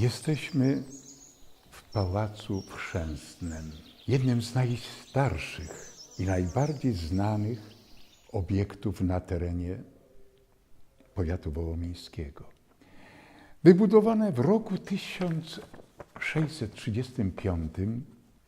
Jesteśmy w Pałacu Chrzęstnym, jednym z najstarszych i najbardziej znanych obiektów na terenie powiatu wołomińskiego. Wybudowane w roku 1635,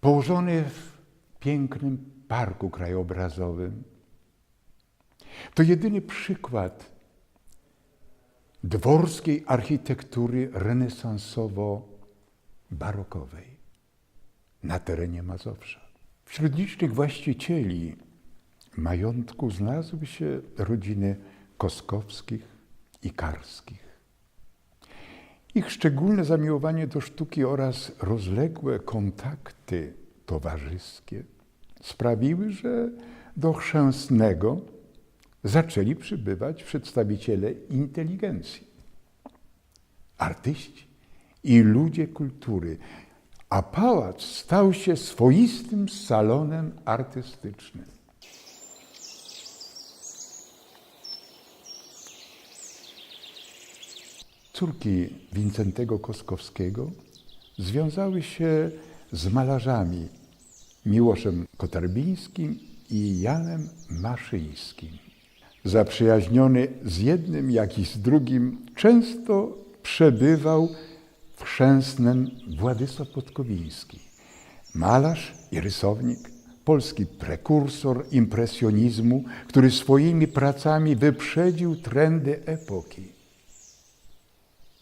położone w pięknym parku krajobrazowym, to jedyny przykład dworskiej architektury renesansowo-barokowej na terenie Mazowsza. Wśród licznych właścicieli majątku znalazły się rodziny Koskowskich i Karskich. Ich szczególne zamiłowanie do sztuki oraz rozległe kontakty towarzyskie sprawiły, że do chrzęstnego zaczęli przybywać przedstawiciele inteligencji, artyści i ludzie kultury, a pałac stał się swoistym salonem artystycznym. Córki Wincentego Koskowskiego związały się z malarzami Miłoszem Kotarbińskim i Janem Maszyńskim. Zaprzyjaźniony z jednym, jak i z drugim, często przebywał w chrzęsnym Władysław Podkowiński. Malarz i rysownik, polski prekursor impresjonizmu, który swoimi pracami wyprzedził trendy epoki.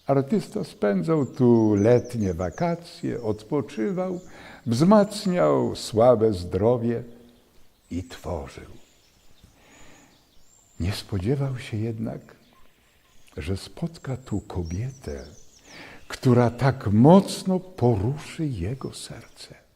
Artysta spędzał tu letnie wakacje, odpoczywał, wzmacniał słabe zdrowie i tworzył. Nie spodziewał się jednak, że spotka tu kobietę, która tak mocno poruszy jego serce.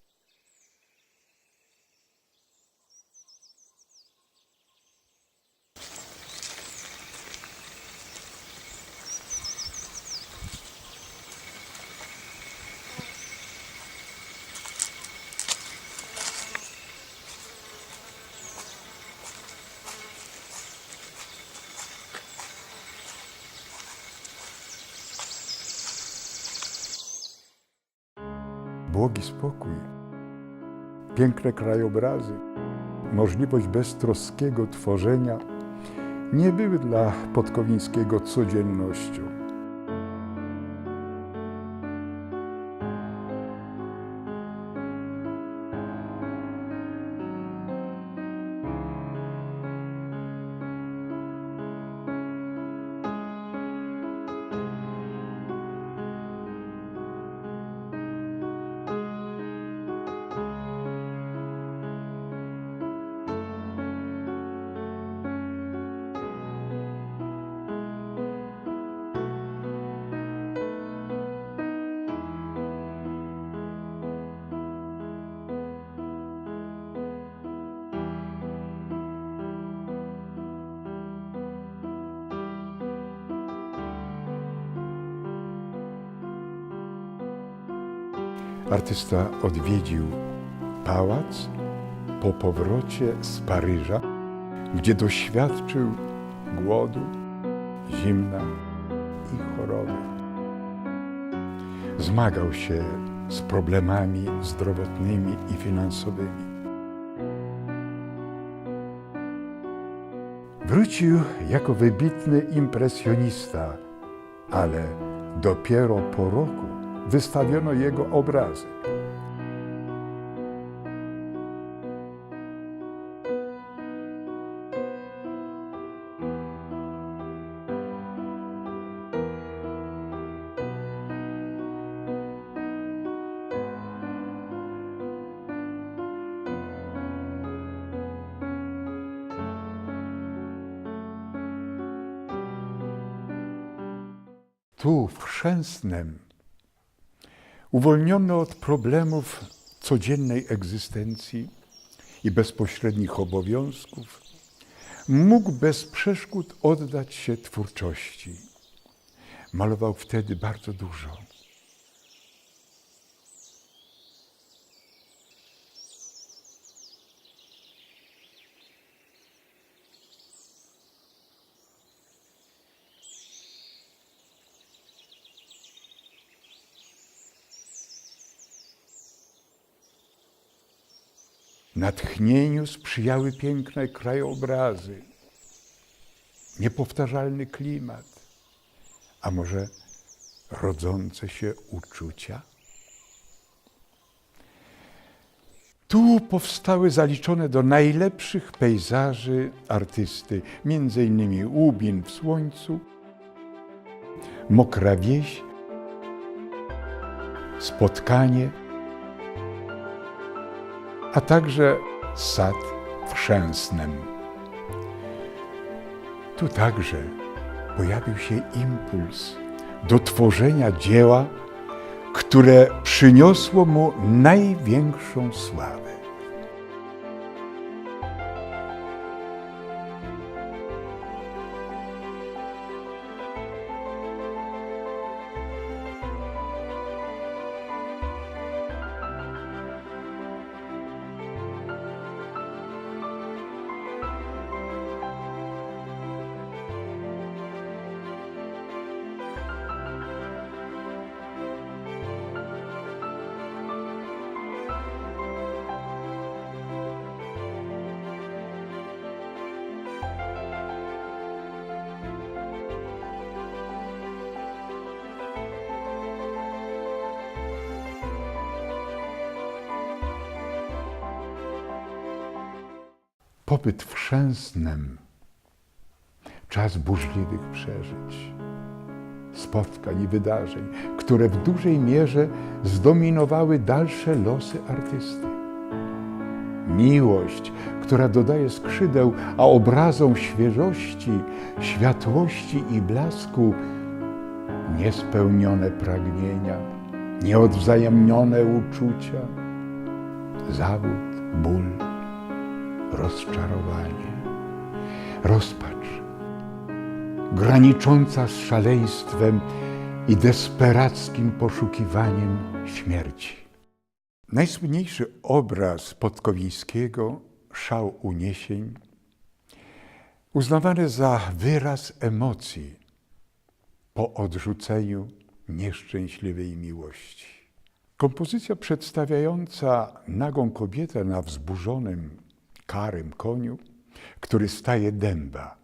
Błogi spokój, piękne krajobrazy, możliwość beztroskiego tworzenia. Nie były dla Podkowińskiego codziennością. Artysta odwiedził pałac po powrocie z Paryża, gdzie doświadczył głodu, zimna i choroby. Zmagał się z problemami zdrowotnymi i finansowymi. Wrócił jako wybitny impresjonista, ale dopiero po roku wystawiono jego obrazy. Tu, w Chrzęsnem, uwolniony od problemów codziennej egzystencji i bezpośrednich obowiązków, mógł bez przeszkód oddać się twórczości. Malował wtedy bardzo dużo. Natchnieniu sprzyjały piękne krajobrazy, niepowtarzalny klimat, a może rodzące się uczucia? Tu powstały zaliczone do najlepszych pejzaży artysty, innymi Łubin w słońcu, Mokra wieś, Spotkanie, a także Sad w. Tu także pojawił się impuls do tworzenia dzieła, które przyniosło mu największą sławę. Pobyt w Chrzęsnem, czas burzliwych przeżyć, spotkań i wydarzeń, które w dużej mierze zdominowały dalsze losy artysty. Miłość, która dodaje skrzydeł, a obrazom świeżości, światłości i blasku niespełnione pragnienia, nieodwzajemnione uczucia, zawód, ból, rozczarowanie, rozpacz, granicząca z szaleństwem i desperackim poszukiwaniem śmierci. Najsłynniejszy obraz Podkowińskiego, Szał uniesień, uznawany za wyraz emocji po odrzuceniu nieszczęśliwej miłości. Kompozycja przedstawiająca nagą kobietę na wzburzonym, karym koniu, który staje dęba.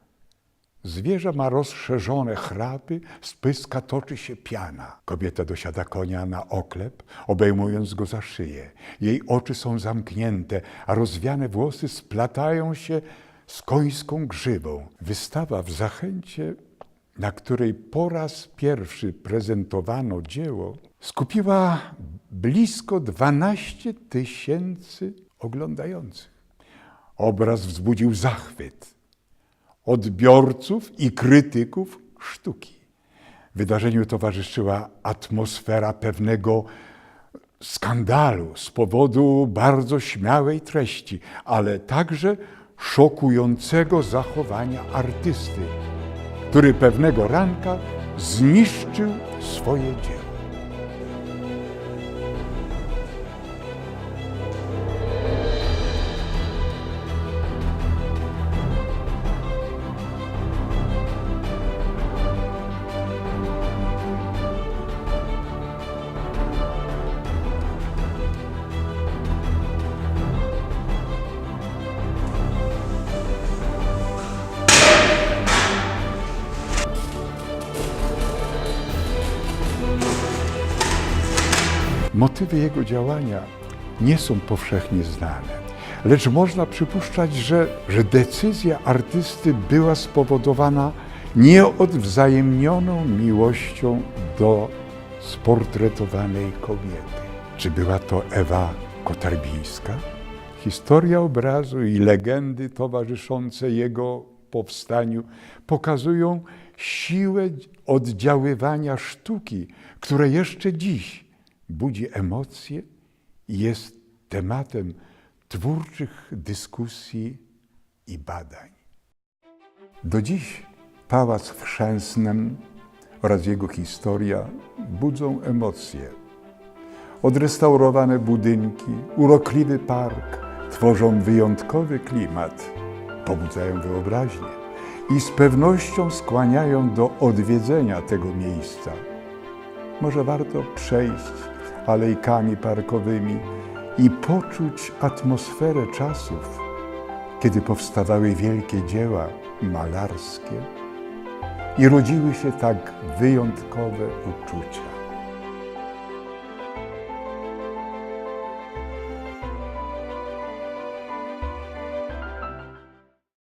Zwierzę ma rozszerzone chrapy, z pyska toczy się piana. Kobieta dosiada konia na oklep, obejmując go za szyję. Jej oczy są zamknięte, a rozwiane włosy splatają się z końską grzywą. Wystawa w Zachęcie, na której po raz pierwszy prezentowano dzieło, skupiła blisko 12 tysięcy oglądających. Obraz wzbudził zachwyt odbiorców i krytyków sztuki. Wydarzeniu towarzyszyła atmosfera pewnego skandalu z powodu bardzo śmiałej treści, ale także szokującego zachowania artysty, który pewnego ranka zniszczył swoje dzieło. Motywy jego działania nie są powszechnie znane, lecz można przypuszczać, że, że decyzja artysty była spowodowana nieodwzajemnioną miłością do sportretowanej kobiety. Czy była to Ewa Kotarbińska? Historia obrazu i legendy towarzyszące jego powstaniu pokazują siłę oddziaływania sztuki, które jeszcze dziś budzi emocje i jest tematem twórczych dyskusji i badań. Do dziś Pałac w Chrzęsnem oraz jego historia budzą emocje. Odrestaurowane budynki, urokliwy park tworzą wyjątkowy klimat, pobudzają wyobraźnię i z pewnością skłaniają do odwiedzenia tego miejsca. Może warto przejść alejkami parkowymi i poczuć atmosferę czasów, kiedy powstawały wielkie dzieła malarskie i rodziły się tak wyjątkowe uczucia.